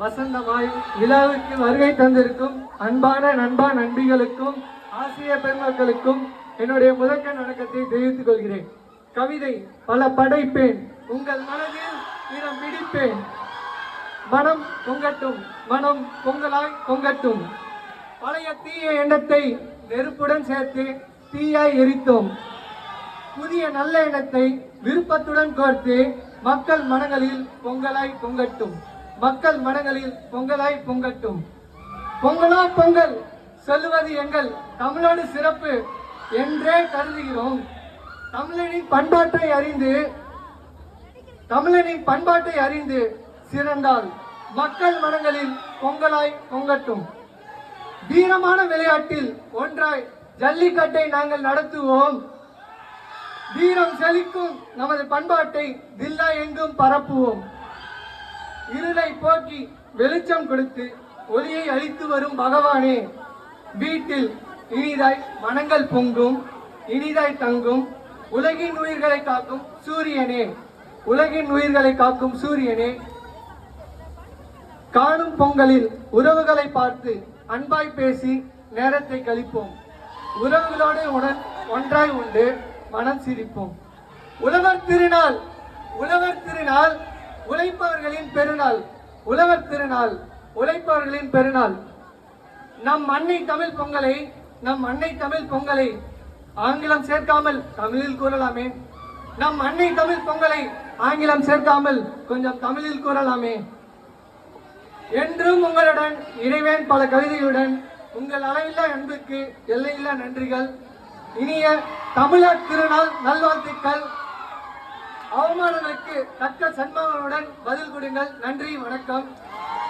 வசந்தமாய் விழாவுக்கு வருகை தந்திருக்கும் அன்பான நண்பா நண்பிகளுக்கும் ஆசிய பெருமக்களுக்கும் என்னுடைய முதற்க வணக்கத்தை தெரிவித்துக் கொள்கிறேன். கவிதை பல படைப்பேன் உங்கள் மனதில் இடம் பிடிப்பேன் மனம் பொங்கட்டும் மனம் பொங்கலாய் பொங்கட்டும். பழைய தீய எண்ணத்தை நெருப்புடன் சேர்த்து தீயாய் எரித்தோம். புதிய நல்ல எண்ணத்தை விருப்பத்துடன் கோர்த்து மக்கள் மனங்களில் பொங்கலாய் பொங்கட்டும். மக்கள் மனங்களில் பொங்கலாய் பொங்கட்டும். பொங்கலோ பொங்கல் சொல்லுவது எங்கள் தமிழோடு சிறப்பு என்றே கருதுகிறோம். தமிழனின் பண்பாட்டை அறிந்து தமிழனின் பண்பாட்டை அறிந்து சிறந்தால் மக்கள் மனங்களில் பொங்கலாய் பொங்கட்டும். வீரமான விளையாட்டில் ஒன்றாய் ஜல்லிக்கட்டை நாங்கள் நடத்துவோம். வீரம் செழிக்கும் நமது பண்பாட்டை தில்லா எங்கும் பரப்புவோம். இருளை போக்கி வெளிச்சம் கொடுத்து ஒளியை அளித்து வரும் பகவானே வீட்டில் இனிதாய் மனங்கள் பொங்கும் இனிதாய் தங்கும் உலகின் உயிர்களை காக்கும் சூரியனே உலகின் உயிர்களை காக்கும் சூரியனே. காணும் பொங்கலில் உறவுகளை பார்த்து அன்பாய் பேசி நேரத்தை கழிப்போம். உறவுகளோடு உடன் ஒன்றாய் உண்டு மனம் சிரிப்போம். உழவர் திருநாள் உழவர் திருநாள் உழைப்பவர்களின் பெருநாள் உழவர் திருநாள் உழைப்பவர்களின் பெருநாள். நம் அன்னை தமிழ் பொங்கலை நம் அன்னை தமிழ் பொங்கலை ஆங்கிலம் சேர்க்காமல் தமிழில் கூறலாமே. நம் அன்னை தமிழ் பொங்கலை ஆங்கிலம் சேர்க்காமல் கொஞ்சம் தமிழில் கூறலாமே. என்றும் உங்களுடன் இணைவேன் பல கவிதையுடன் உங்கள் அளவில்லா அன்புக்கு எல்லையில்லா நன்றிகள். இனிய தமிழர் திருநாள் நல்வாழ்த்துக்கள். அவமானங்களுக்கு தக்க சன்மானத்துடன் பதில் கொடுங்கள். நன்றி வணக்கம்.